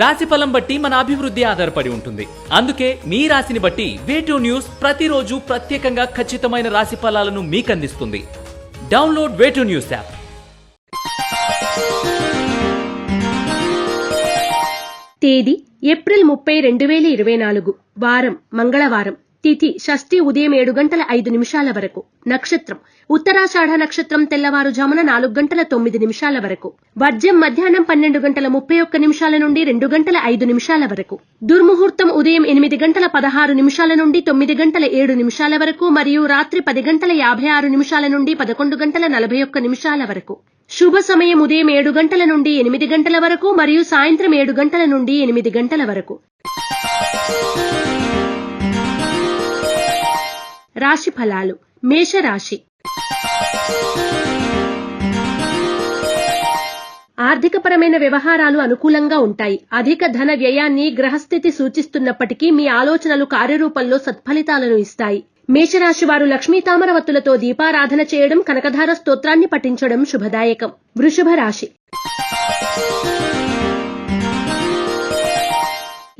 రాశి ఫలం బట్టి మన అభివృద్ధి ఆధారపడి ఉంటుంది. అందుకే మీ రాశిని బట్టి వేటూ న్యూస్ ప్రతిరోజు ప్రత్యేకంగా ఖచ్చితమైన రాశి ఫలాలను మీకు అందిస్తుంది download way two news app తేదీ ఏప్రిల్ ముప్పై రెండు వేల ఇరవై నాలుగు వారం మంగళవారం. తిథి షష్ఠి ఉదయం ఏడు గంటల ఐదు నిమిషాల వరకు. నక్షత్రం. ఉత్తరాషాఢ నక్షత్రం తెల్లవారుజామున నాలుగు గంటల తొమ్మిది నిమిషాల వరకు. వర్జ్యం మధ్యాహ్నం పన్నెండు గంటల ముప్పై ఒక్క నిమిషాల నుండి రెండు గంటల ఐదు నిమిషాల వరకు. దుర్ముహూర్తం ఉదయం ఎనిమిది గంటల పదహారు నిమిషాల నుండి తొమ్మిది గంటల ఏడు నిమిషాల వరకు మరియు రాత్రి పది గంటల యాభై ఆరు నిమిషాల నుండి పదకొండు గంటల నలభై ఒక్క నిమిషాల వరకు. శుభ సమయం ఉదయం ఏడు గంటల నుండి ఎనిమిది గంటల వరకు మరియు సాయంత్రం ఏడు గంటల నుండి ఎనిమిది గంటల వరకు. రాశి ఫలాలు మేషరాశి. ఆర్థికపరమైన వ్యవహారాలు అనుకూలంగా ఉంటాయి. అధిక ధన వ్యయాన్ని గ్రహస్థితి సూచిస్తున్నప్పటికీ మీ ఆలోచనలు కార్యరూపంలో సత్ఫలితాలను ఇస్తాయి. మేషరాశి వారు లక్ష్మీ తామరవత్తులతో దీపారాధన చేయడం కనకధార స్తోత్రాన్ని పఠించడం శుభదాయకం. వృషభ రాశి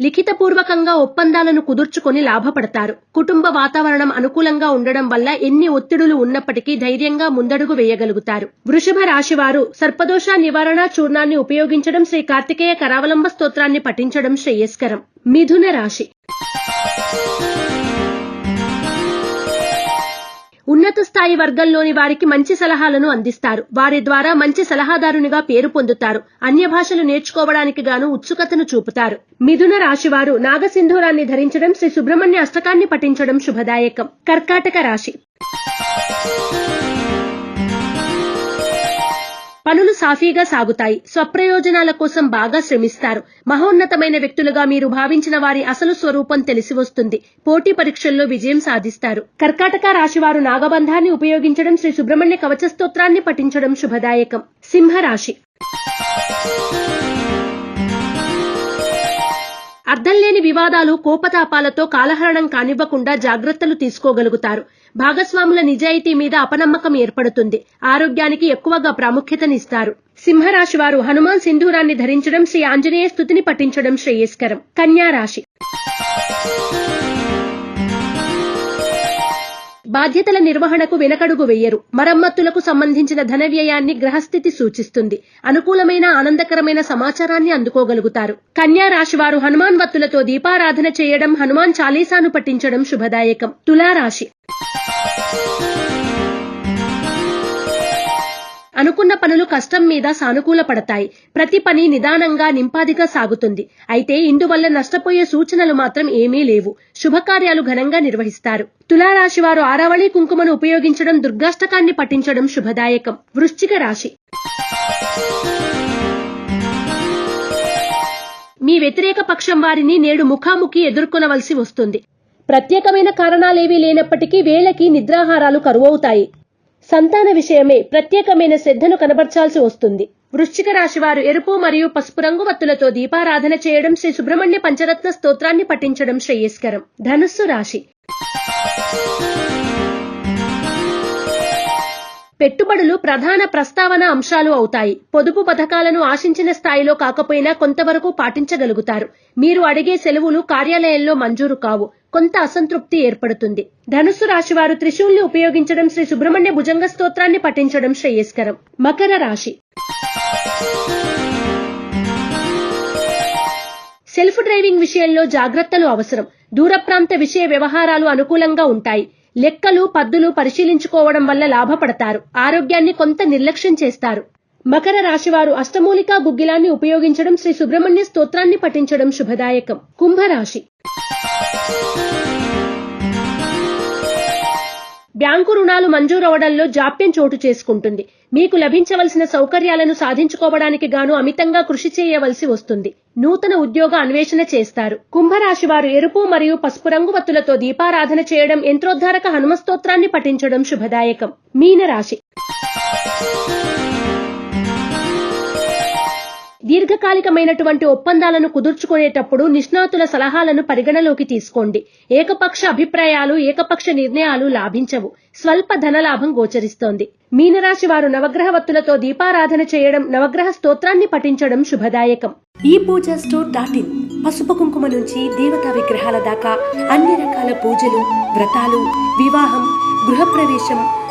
లిఖితపూర్వకంగా ఒప్పందాలను కుదుర్చుకొని లాభపడతారు. కుటుంబ వాతావరణం అనుకూలంగా ఉండడం వల్ల ఎన్ని ఒత్తిడులు ఉన్నప్పటికీ ధైర్యంగా ముందడుగు వేయగలుగుతారు. వృషభ రాశి వారు సర్పదోష నివారణ చూర్ణాన్ని ఉపయోగించడం శ్రీ కార్తికేయ కరావలంబ స్తోత్రాన్ని పఠించడం శ్రేయస్కరం. మిథున రాశి ఉన్నత స్థాయి వర్గంలోని వారికి మంచి సలహాలను అందిస్తారు. వారి ద్వారా మంచి సలహాదారునిగా పేరు పొందుతారు. అన్య భాషలు నేర్చుకోవడానికి గాను ఉత్సుకతను చూపుతారు. మిథున రాశివారు నాగసింధూరాన్ని ధరించడం శ్రీ సుబ్రహ్మణ్య అష్టకాన్ని పఠించడం శుభదాయకం. కర్కాటక రాశి. పనులు సాఫీగా సాగుతాయి. స్వప్రయోజనాల కోసం బాగా శ్రమిస్తారు. మహోన్నతమైన వ్యక్తులుగా మీరు భావించిన వారి అసలు స్వరూపం తెలిసి వస్తుంది. పోటీ పరీక్షల్లో విజయం సాధిస్తారు. కర్కాటక రాశివారు నాగబంధాన్ని ఉపయోగించడం శ్రీ సుబ్రహ్మణ్య కవచ స్తోత్రాన్ని పఠించడం శుభదాయకం. సింహరాశి. అర్థం లేని వివాదాలు కోపతాపాలతో కాలహరణం కానివ్వకుండా జాగ్రత్తలు తీసుకోగలుగుతారు. భాగస్వాముల నిజాయితీ మీద అపనమ్మకం ఏర్పడుతుంది. ఆరోగ్యానికి ఎక్కువగా ప్రాముఖ్యతనిస్తారు. సింహరాశి వారు హనుమాన్ సింధూరాన్ని ధరించడం శ్రీ ఆంజనేయ స్థుతిని పఠించడం శ్రేయస్కరం. కన్యా రాశి. బాధ్యతల నిర్వహణకు వెనకడుగు వేయరు. మరమ్మతులకు సంబంధించిన ధన వ్యయాన్ని గ్రహస్థితి సూచిస్తుంది. అనుకూలమైన ఆనందకరమైన సమాచారాన్ని అందుకోగలుగుతారు. కన్యా రాశి వారు హనుమాన్ వత్తులతో దీపారాధన చేయడం హనుమాన్ చాలీసాను పఠించడం శుభదాయకం. తులారాశి అనుకున్న పనులు కష్టం మీద సానుకూల పడతాయి ప్రతి పని నిదానంగా నింపాదిగా సాగుతుంది. అయితే ఇందువల్ల నష్టపోయే సూచనలు మాత్రం ఏమీ లేవు. శుభకార్యాలు ఘనంగా నిర్వహిస్తారు. తులారాశి వారు ఆరావళి కుంకుమను ఉపయోగించడం దుర్గాష్టకాన్ని పఠించడం శుభదాయకం. వృశ్చిక రాశి. మీ వ్యతిరేక పక్షం వారిని నేడు ముఖాముఖి ఎదుర్కొనవలసి వస్తుంది. ప్రత్యేకమైన కారణాలేవీ లేనప్పటికీ వేళకి నిద్రాహారాలు కరువవుతాయి. సంతాన విషయమే ప్రత్యేకమైన శ్రద్ధను కనబర్చాల్సి వస్తుంది. వృశ్చిక రాశి వారు ఎరుపు మరియు పసుపు రంగు వత్తులతో దీపారాధన చేయడం శ్రీ సుబ్రహ్మణ్య పంచరత్న స్తోత్రాన్ని పఠించడం శ్రేయస్కరం. ధనుస్సు రాశి. పెట్టుబడులు ప్రధాన ప్రస్తావన అంశాలు అవుతాయి. పొదుపు పథకాలను ఆశించిన స్థాయిలో కాకపోయినా కొంతవరకు పాటించగలుగుతారు. మీరు అడిగే సెలవులు కార్యాలయంలో మంజూరు కావు. కొంత అసంతృప్తి ఏర్పడుతుంది. ధనుస్సు రాశి వారు త్రిశూల్ని ఉపయోగించడం శ్రీ సుబ్రహ్మణ్య భుజంగ స్తోత్రాన్ని పఠించడం శ్రేయస్కరం. మకర రాశి. సెల్ఫ్ డ్రైవింగ్ విషయంలో జాగ్రత్తలు అవసరం. దూర ప్రాంత విషయ వ్యవహారాలు అనుకూలంగా ఉంటాయి. లెక్కలు పద్దులు పరిశీలించుకోవడం వల్ల లాభపడతారు. ఆరోగ్యాన్ని కొంత నిర్లక్ష్యం చేస్తారు. మకర రాశివారు అష్టమూలికా గుగ్గిలాన్ని ఉపయోగించడం శ్రీ సుబ్రహ్మణ్య స్తోత్రాన్ని పఠించడం శుభదాయకం. కుంభరాశి. బ్యాంకు రుణాలు మంజూరవడంలో జాప్యం చోటు చేసుకుంటుంది. మీకు లభించవలసిన సౌకర్యాలను సాధించుకోవడానికి గాను అమితంగా కృషి చేయవలసి వస్తుంది. నూతన ఉద్యోగ అన్వేషణ చేస్తారు. కుంభరాశి వారు ఎరుపు మరియు పసుపు రంగు వత్తులతో దీపారాధన చేయడం యంత్రోద్ధారక హనుమస్తోత్రాన్ని పఠించడం శుభదాయకం. మీనరాశి దీర్ఘకాలికమైనటువంటి ఒప్పందాలను కుదుర్చుకునేటప్పుడు నిష్ణాతుల సలహాలను పరిగణలోకి తీసుకోండి. ఏకపక్ష అభిప్రాయాలు ఏకపక్ష నిర్ణయాలు లాభించవు. స్వల్ప ధనలాభం గోచరిస్తోంది. మీనరాశి వారు నవగ్రహవత్తులతో దీపారాధన చేయడం నవగ్రహ స్తోత్రాన్ని పఠించడం శుభదాయకం. ఈ పూజ స్టోర్ డాట్ ఇన్. పసుపు కుంకుమ నుంచి దేవతా విగ్రహాల దాకా అన్ని రకాల పూజలు వ్రతాలు వివాహం గృహప్రవేశం